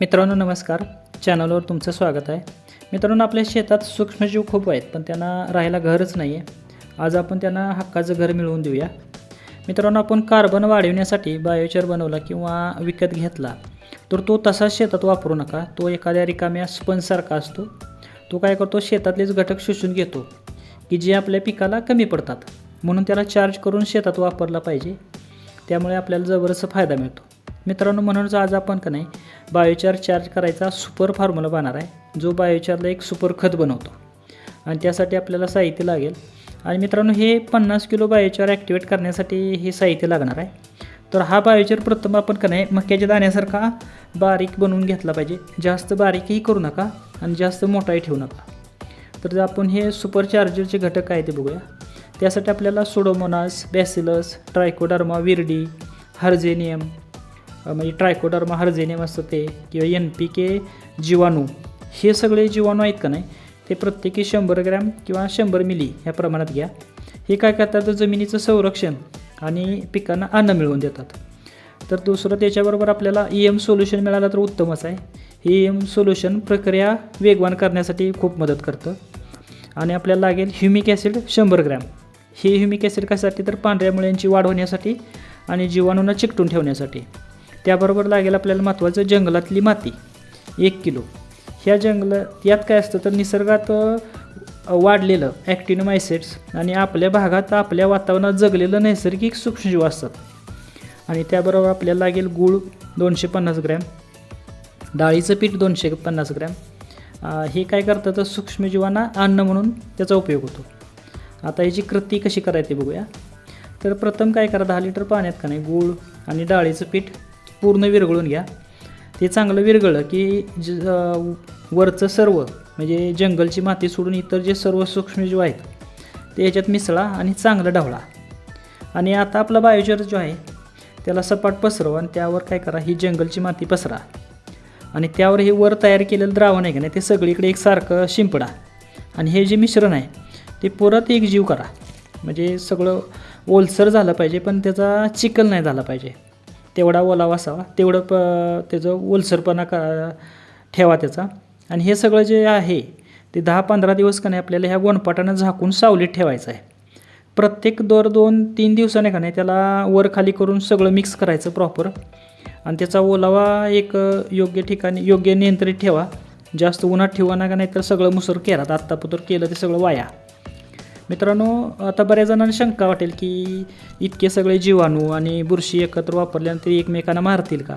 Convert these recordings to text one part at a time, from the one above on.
मित्रांनो नमस्कार. चॅनलवर तुमचं स्वागत आहे. मित्रांनो आपल्या शेतात सूक्ष्मजीव खूप आहेत पण त्यांना राहायला घरच नाही आहे आज आपण त्यांना हक्काचं घर मिळवून देऊया. मित्रांनो आपण कार्बन वाढवण्यासाठी बायोचर बनवला किंवा विकत घेतला तर तो तसाच शेतात वापरू नका. तो एखाद्या रिकाम्या स्पंजसारखा असतो. तो काय करतो? शेतातलेच घटक शोषून घेतो की जे आपल्या पिकाला कमी पडतात. म्हणून त्याला चार्ज करून शेतात वापरला पाहिजे. त्यामुळे आपल्याला जबरदस्त फायदा मिळतो. मित्रांनो म्हणूनच आज आपण का नाही बायोचार चार्ज करायचा सुपर फॉर्म्युला बनणार आहे. जो बायोचारला एक सुपर खत बनवतो. आणि त्यासाठी आपल्याला साहित्य लागेल. आणि मित्रांनो हे पन्नास किलो बायोचार ॲक्टिवेट करण्यासाठी हे साहित्य लागणार आहे. तर हा बायोचार प्रथम आपण का नाही मक्याच्या दाण्यासारखा बारीक बनवून घेतला पाहिजे. जास्त बारीकही करू नका आणि जास्त मोठाही ठेवू नका. तर आपण हे सुपर चार्जरचे घटक काय ते बघूया. त्यासाठी आपल्याला सोडोमोनास बॅसिलस ट्रायकोडर्मा विरडी हर्जेनियम म्हणजे ट्रायकोडर्मा हर्जेनियम असतं ते किंवा एन पी के जीवाणू हे सगळे जीवाणू आहेत का नाही ते प्रत्येकी शंभर ग्रॅम किंवा शंभर मिली ह्या प्रमाणात घ्या. हे काय करतात? जमिनीचं संरक्षण आणि पिकांना अन्न मिळवून देतात. तर दुसरं त्याच्याबरोबर आपल्याला ई एम सोल्युशन मिळालं तर उत्तमच आहे. ही ई एम सोल्युशन प्रक्रिया वेगवान करण्यासाठी खूप मदत करतं. आणि आपल्याला लागेल ह्युमिक ॲसिड शंभर ग्रॅम. हे ह्युमिक ॲसिड कशासाठी? तर पांढऱ्या मुळ्यांची वाढ होण्यासाठी आणि जीवाणूंना चिकटून ठेवण्यासाठी. त्याबरोबर लागेल आपल्याला महत्त्वाचं जंगलातली माती एक किलो. ह्या जंगलात यात काय असतं तर निसर्गात वाढलेलं ॲक्टिनोमायसेट्स आणि आपल्या भागात आपल्या वातावरणात जगलेलं नैसर्गिक सूक्ष्मजीव असतात. आणि त्याबरोबर आपल्याला लागेल गूळ दोनशे पन्नास ग्रॅम डाळीचं पीठ दोनशे पन्नास ग्रॅम. हे काय करतं तर सूक्ष्मजीवांना अन्न म्हणून त्याचा उपयोग होतो. आता याची कृती कशी करायची बघूया. तर प्रथम काय करा दहा लिटर पाण्यात का नाही गूळ आणि डाळीचं पीठ पूर्ण विरघळून घ्या. ते चांगलं विरघळलं की ज वरचं सर्व म्हणजे जंगलची माती सोडून इतर जे सर्व सूक्ष्मजीव आहेत ते याच्यात मिसळा आणि चांगलं ढवळा. आणि आता आपला बायोचर जो आहे त्याला सपाट पसरवा आणि त्यावर काय करा ही जंगलची माती पसरा. आणि त्यावर हे वर तयार केलेलं द्रावण आहे का नाही ते सगळीकडे एकसारखं शिंपडा. आणि हे जे मिश्रण आहे ते परत एक जीव करा. म्हणजे सगळं ओलसर झालं पाहिजे पण त्याचा चिकल नाही झाला पाहिजे. तेवढा ओलावा असावा तेवढं प त्याचं ओलसरपणा का ठेवा त्याचा. आणि हे सगळं जे आहे ते दहा पंधरा दिवस का नाही आपल्याला ह्या गोणपाटानं झाकून सावलीत ठेवायचं आहे. प्रत्येक दर दोन तीन दिवसाने का नाही त्याला वर खाली करून सगळं मिक्स करायचं प्रॉपर आणि त्याचा ओलावा एक योग्य ठिकाणी योग्य नियंत्रित ठेवा. जास्त उन्हात ठेवा ना का नाही तर सगळं मुसर केरात. आत्तापुतर केलं ते सगळं वाया. मित्रांनो आता बऱ्याच जणांना शंका वाटेल की इतके सगळे जीवाणू आणि बुरशी एकत्र वापरल्यानंतर एकमेकांना मारतील का?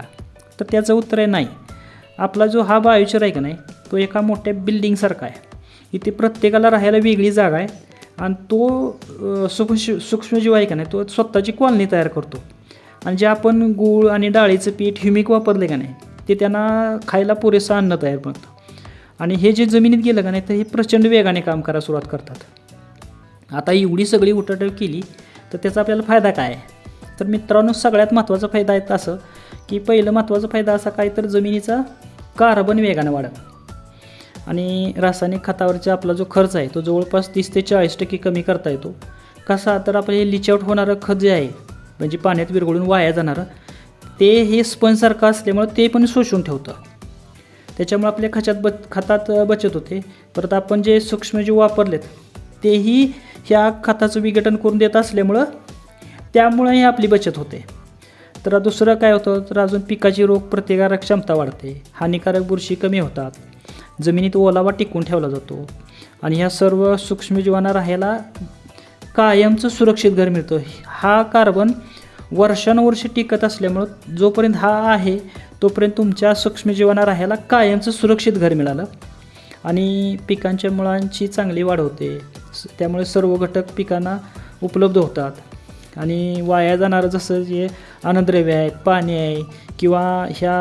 तर त्याचं उत्तर आहे नाही. आपला जो हा बायोचर आहे का नाही तो एका मोठ्या बिल्डिंगसारखा आहे. इथे प्रत्येकाला राहायला वेगळी जागा आहे आणि तो सूक्ष्म सूक्ष्मजीव आहे का नाही तो स्वतःची कॉलनी तयार करतो. आणि जे आपण गूळ आणि डाळीचं पीठ ह्युमिक वापरले का नाही ते त्यांना खायला पुरेसं अन्न तयार बनतं आणि हे जे जमिनीत गेलं का नाही तर हे प्रचंड वेगाने काम करायला सुरुवात करतात. आता एवढी सगळी उठाठेव केली तर त्याचा आपल्याला फायदा काय? आहे तर मित्रांनो सगळ्यात महत्त्वाचा फायदा आहे असं की पहिलं महत्त्वाचा फायदा असा काय तर जमिनीचा कार्बन वेगाने वाढत. आणि रासायनिक खतावरचा आपला जो खर्च आहे तो जवळपास तीस ते चाळीस टक्के कमी करता येतो. कसा तर आपलं हे लिचआउट होणारं खत जे आहे म्हणजे पाण्यात विरघळून वाया जाणारं ते हे स्पंजसारखं असल्यामुळं ते पण शोषून ठेवतं. त्याच्यामुळे आपल्या खच्यात ब खतात बचत होते. परत आपण जे सूक्ष्मजीव वापरलेत तेही ह्या खताचं विघटन करून देत असल्यामुळं त्यामुळेही आपली बचत होते. तर दुसरं काय होतं? तर अजून पिकाची रोग प्रतिकारक क्षमता वाढते. हानिकारक बुरशी कमी होतात. जमिनीत ओलावा टिकून ठेवला जातो. आणि ह्या सर्व सूक्ष्मजीवांना राहायला कायमचं सुरक्षित घर मिळतं. हा कार्बन वर्षानुवर्षे टिकत असल्यामुळं जोपर्यंत हा आहे तोपर्यंत तुमच्या सूक्ष्मजीवांना राहायला कायमचं सुरक्षित घर मिळालं. आणि पिकांच्या मुळांची चांगली वाढ होते. त्यामुळे सर्व घटक पिकांना उपलब्ध होतात. आणि वाया जाणारं जसं जे अन्नद्रव्य आहेत पाणी आहे किंवा ह्या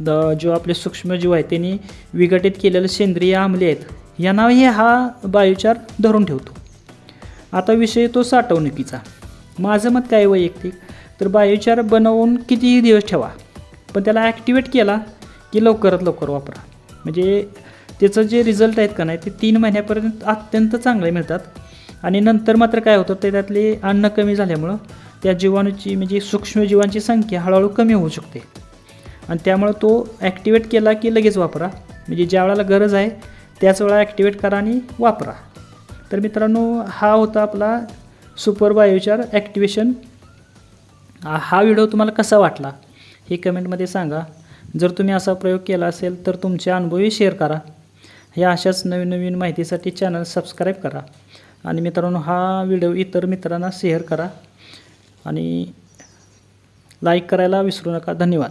द जो आपले सूक्ष्मजीव आहेत त्यांनी विघटित केलेले सेंद्रिय आम्ले आहेत यांनाही हा बायोचार धरून ठेवतो. आता विषय तो साठवणुकीचा. माझं मत काय आहे वैयक्तिक? तर बायोचार बनवून कितीही दिवस ठेवा पण त्याला ॲक्टिवेट केला की लवकरात लवकर वापरा. म्हणजे त्याचं जे रिझल्ट आहेत का नाही ते तीन महिन्यापर्यंत अत्यंत चांगले मिळतात. आणि नंतर मात्र काय होतं ते त्यातले अन्न कमी झाल्यामुळं त्या जीवाणूची म्हणजे सूक्ष्मजीवांची संख्या हळूहळू कमी होऊ शकते. आणि त्यामुळं तो ॲक्टिवेट केला की लगेच वापरा. म्हणजे ज्या वेळेला गरज आहे त्याच वेळा ॲक्टिवेट करा आणि वापरा. तर मित्रांनो हा होता आपला सुपर बायोचार ॲक्टिवेशन हा व्हिडिओ तुम्हाला कसा वाटला हे कमेंटमध्ये सांगा. जर तुम्ही असा प्रयोग केला असेल तर तुमचे अनुभवही शेअर करा. या अशाच नवीन नवीन माहितीसाठी चॅनल सबस्क्राईब करा. आणि मित्रांनो हा व्हिडिओ इतर मित्रांना शेअर करा. आणि लाईक करायला विसरू नका. धन्यवाद.